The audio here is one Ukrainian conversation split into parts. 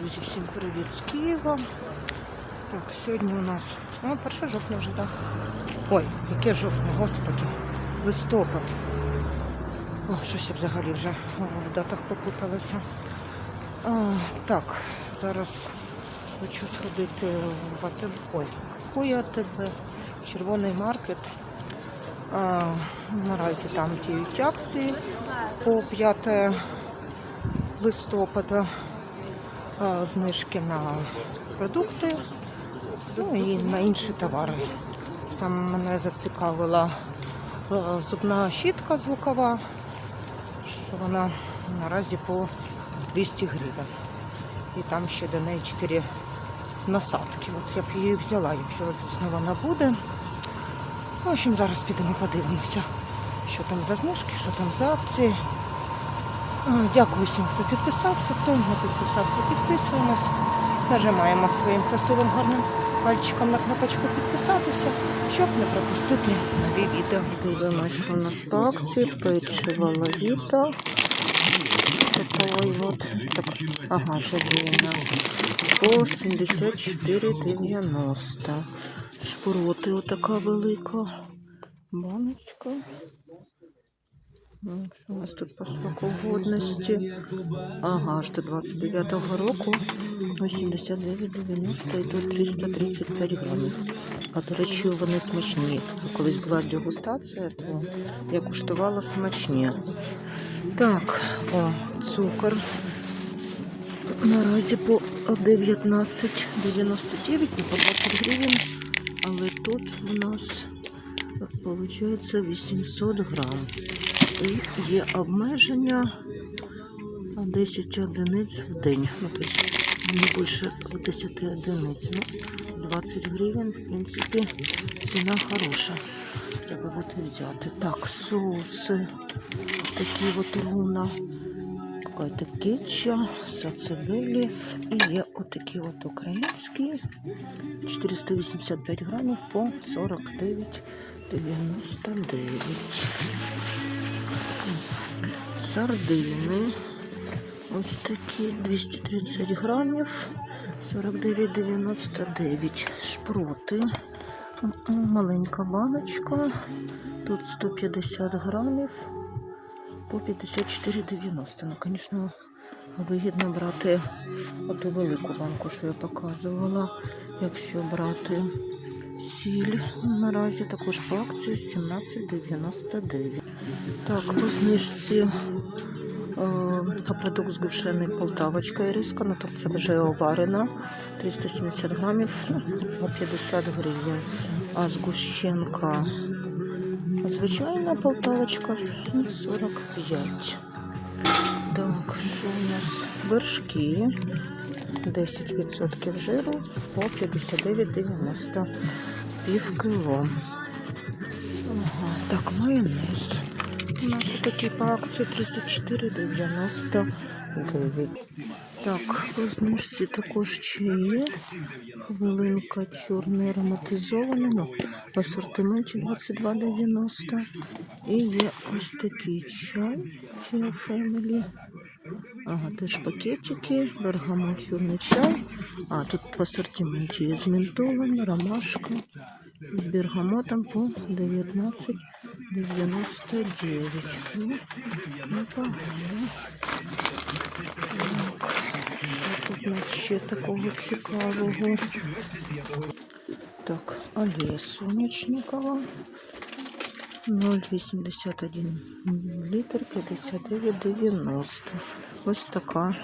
Друзі, всім привіт з Києва. Так, сьогодні у нас о, 1 жовтня вже, так. Ой, яке жовтня, господи. Листопад. О, щось я взагалі вже в датах попуталася. А, так, зараз хочу сходити в АТБ. Ой, який АТБ? Червоний маркет. А, наразі там діють акції по 5 листопада. А, знижки на продукти, ну і на інші товари. Саме мене зацікавила е, зубна щітка звукова, що вона наразі по 200 гривень. І там ще до неї 4 насадки. От я б її взяла, якщо звісно вона буде. В общем, зараз підемо подивимося, що там за знижки, що там за акції. А, Дякую всім, хто підписався, хто не підписався, підписуємось. Нажимаємо своїм красивим гарним пальчиком на кнопочку підписатися, щоб не пропустити нові відео. Дивимось, що у нас по акції, печиво лавіта. Такої от, так, ага, желейна. По 74,90. Шпроти отака велика. Баночка. Ну, Що у нас тут по сроку годності? Ага, аж до 29-го року 89,90 і тут 335 грамів. А до речі, вони смачні. Колись була дегустація, то я куштувала смачні. Так, о, цукор. Наразі по 19,99 і по 20 гривень. Але тут у нас виходить 800 грам. І є обмеження 10 одиниць в день. Ну, тобто не більше 10 одиниць. Ну, 20 гривень, в принципі, ціна хороша. Треба буде взяти. Так, соуси. Такі от руна. Какая-то кетча, сацебелі. І є отакі от українські. 485 грамів по 49,99. Сардини. Ось такі 230 грамів, 49,99. Шпроти. Маленька баночка. Тут 150 грамів по 54,90. Ну, звісно, вигідно брати оту велику банку, що я показувала. Якщо брати сіль наразі також по акції 17,99. Так, по знижці е, продукт згущений Полтавочка іриска, ну тобто вже оварена, 370 грамів, по 50 гривень. А згущенка звичайна Полтавочка ну, 45. Так, що у нас вершки? 10% жиру по 59,90 пів кіло. Ага, так, майонез. У нас такі по акції 34,99. Так, по знижці також ще є. Хвилинка чорний ароматизований. Ну, в асортименті 22,90. І є ось такий чай Tia Family. Ага, теж пакетики, бергамот, чорний чай. А, тут в асортименті є з ментолом, ромашка, з бергамотом по 19,99. Ну, непогано. Що тут у нас ще такого цікавого? Так, алія сонячникова. 0,81 літр 59,90. Ось така.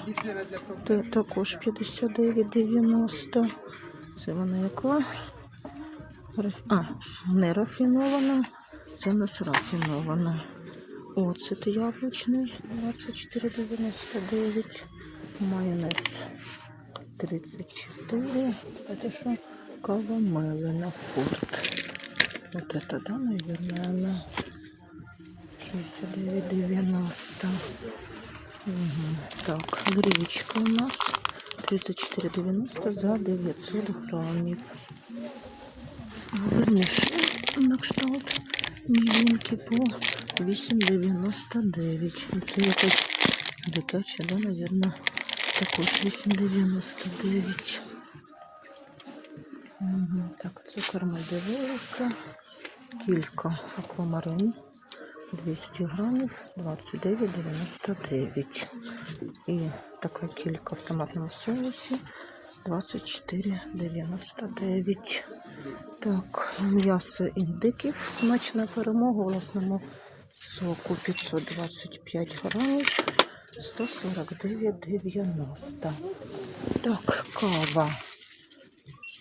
Та- Також 59,90. Це вона яка? А, не рафінована. Це у нас рафінована. Оцет яблучний 24,99. Майонез 34. Це що? Кава мелена форт. Вот это, да, наверное, она 69,90. Угу. Так, гречка у нас 34,90 за 900 грамів. Верніше на кшталт міленькі по 8,99. Це дитяча, да, наверное, також 8,99. Угу. Так, цукор ми дивилися. Кілька аквамарин. 200 грамів, 29,99. І така кілька в томатному соусі 24,99. Так, м'ясо індиків. Смачна перемога в власному соку 525 грамів. 149,90. Так, кава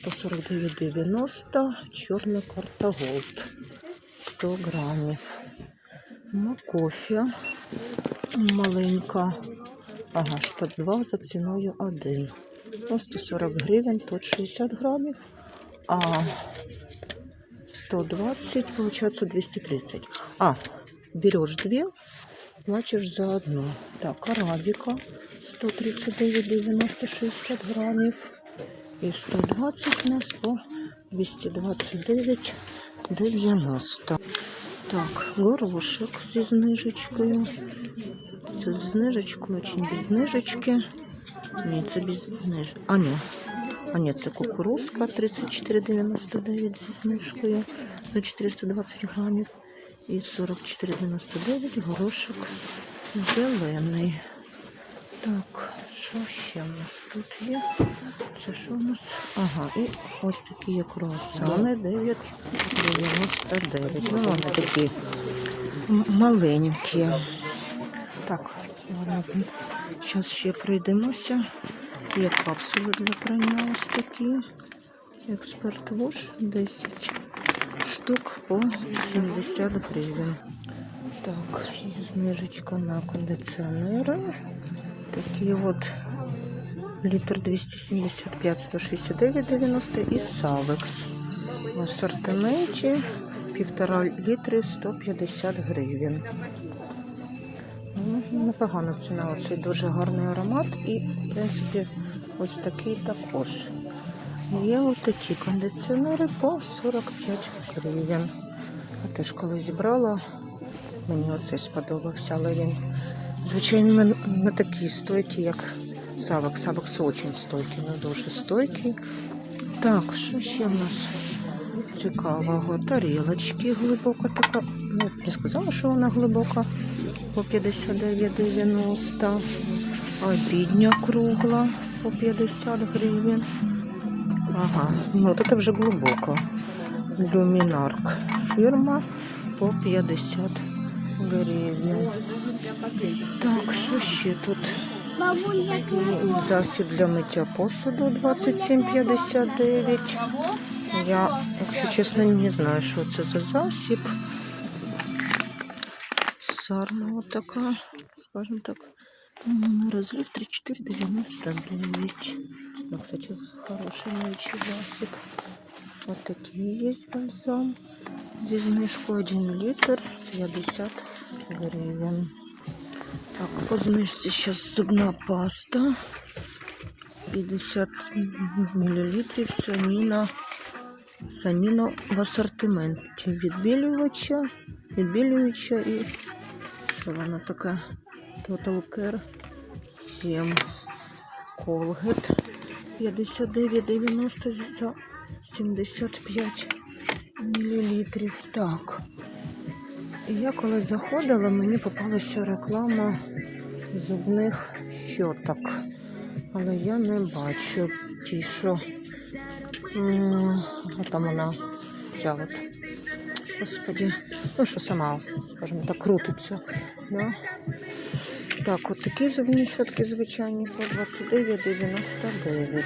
149,90. Чорна карта Голд 100 грамів. Макофія маленька. Ага, 102 за ціною 1. Ну, 140 гривень, тут 60 грамів, а 120, получается 230. А, берешь две, платишь за одну. Так, арабика 139,90 60 грамів. І 120 у нас по 229,90. Так, горошек зі знижечкою. Це з знижечкою без знижечки? Ні, це без знижки. А, ні. А ні, це кукурузка 34,99 зі знижкою за 420 грамів. І 44,99 горошок зелений. Так, що ще в нас тут є? Це що у нас? Ага, і ось такі є круасани 9,99. Ну, вони такі маленькі. Так, зараз ще пройдемося. Є капсули для прання ось такі. Експерт Вош 10 штук по 70 гривень. Так, і знижечка на кондиціонери. Такі от літр 275, 169, 90 і Савекс. В асортименті півтора літри 150 гривень. Ну, Непогана ціна, оцей дуже гарний аромат і, в принципі, ось такий також. Є ось такі кондиціонери по 45 гривень. Я теж колись брала, мені оцей сподобався, але він, звичайно, не, не такий стойкий, як Савок. Савок дуже стойкий, не дуже стойкий. Так, що ще в нас цікавого? Тарілочки глибока така. Ну, не сказала, що вона глибока по 59,90. Обідня кругла по 50 гривень. Ага, ну от це вже глибоко. Люмінарк. Фірма по 50 гривень. Так, що ще тут? І Засіб для миття посуду 27,59. Я, якщо чесно, не знаю, що це за засіб. Сарна от така, скажімо так. М, Розлив 34,99. Ну, кстати, хороший миючий засіб. Вот такие есть бальзам. Здесь знижку 1 литр 50 гривен. Так, по знижці сейчас зубна паста. 50 миллилитров саніна. Саніно в асортименті відбілювача, відбілювача і що вона така? Total Care 7 Colgate 59,90 за 75 мілілітрів. Так. Я коли заходила, мені попалася реклама зубних щоток. Але я не бачу ті, що там вона ця от. Господи, ну що сама, скажімо так, крутиться. Да? Так, от такі зубні щотки звичайні по 29,99.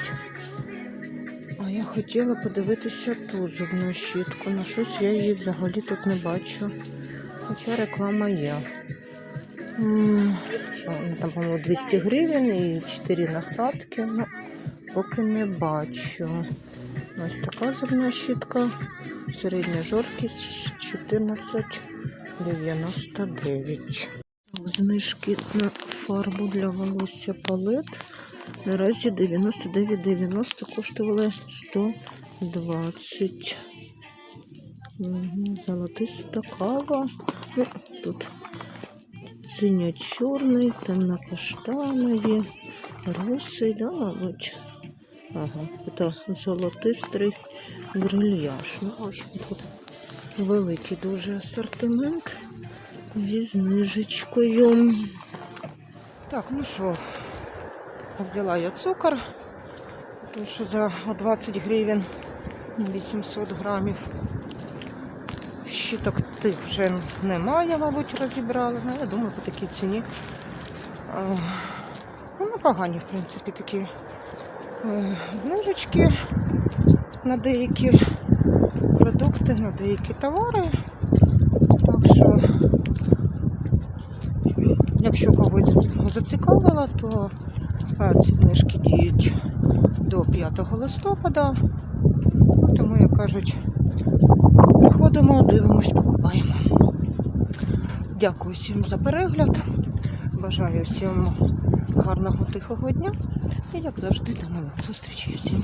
А я хотіла подивитися ту зубну щітку. На щось я її взагалі тут не бачу. Хоча реклама є. Що, ну, там, по-моєму, 200 гривень і 4 насадки. Ну, поки не бачу. Ось така зубна щітка. Середня жорсткість 14,99. Знижки на фарбу для волосся палет. Наразі 99,90 коштували 120. Мгм, Золотиста кава. Тут синьо-чорний, темно-каштанові, Русий, да, мабуть. Ага, це золотистий грильяж. Ну, ось тут великий дуже асортимент зі знижечкою. Так, ну що, взяла я цукор, тому що за 20 гривень 800 грамів. Щиток тих вже немає, мабуть, розібрали. Ну, я думаю, по такій ціні. А, Ну, непогані, в принципі, такі е, знижечки на деякі продукти, на деякі товари. Так що, якщо когось зацікавило, то е, ці знижки діють до 5 листопада. Ну, Тому, як кажуть, приходимо, дивимось, покупаємо. Дякую всім за перегляд. Бажаю всім гарного тихого дня. І як завжди, до нових зустрічей всім.